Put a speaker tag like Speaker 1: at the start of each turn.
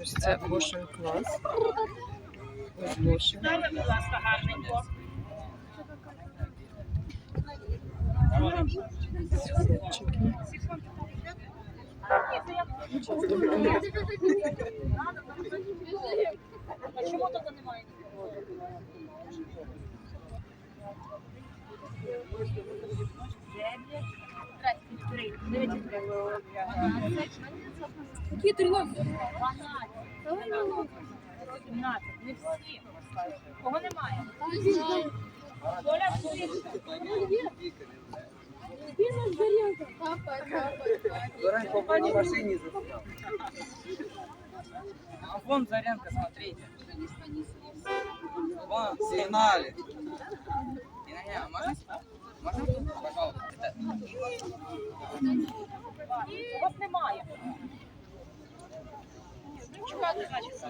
Speaker 1: Ось це Гошин клас. Ось Гошин.
Speaker 2: Дайте, будь ласка, гарненько.
Speaker 1: Хлопчики.
Speaker 2: А чому тоді немає?
Speaker 3: Які тринадцять?
Speaker 2: 17. Не всі. Кого немає? Доля швидше.
Speaker 3: Горенко? Папа,
Speaker 4: на машине. А вон Заренко, смотрите. Вон, сигнали.
Speaker 2: Кого вас немає? Чекати, значить,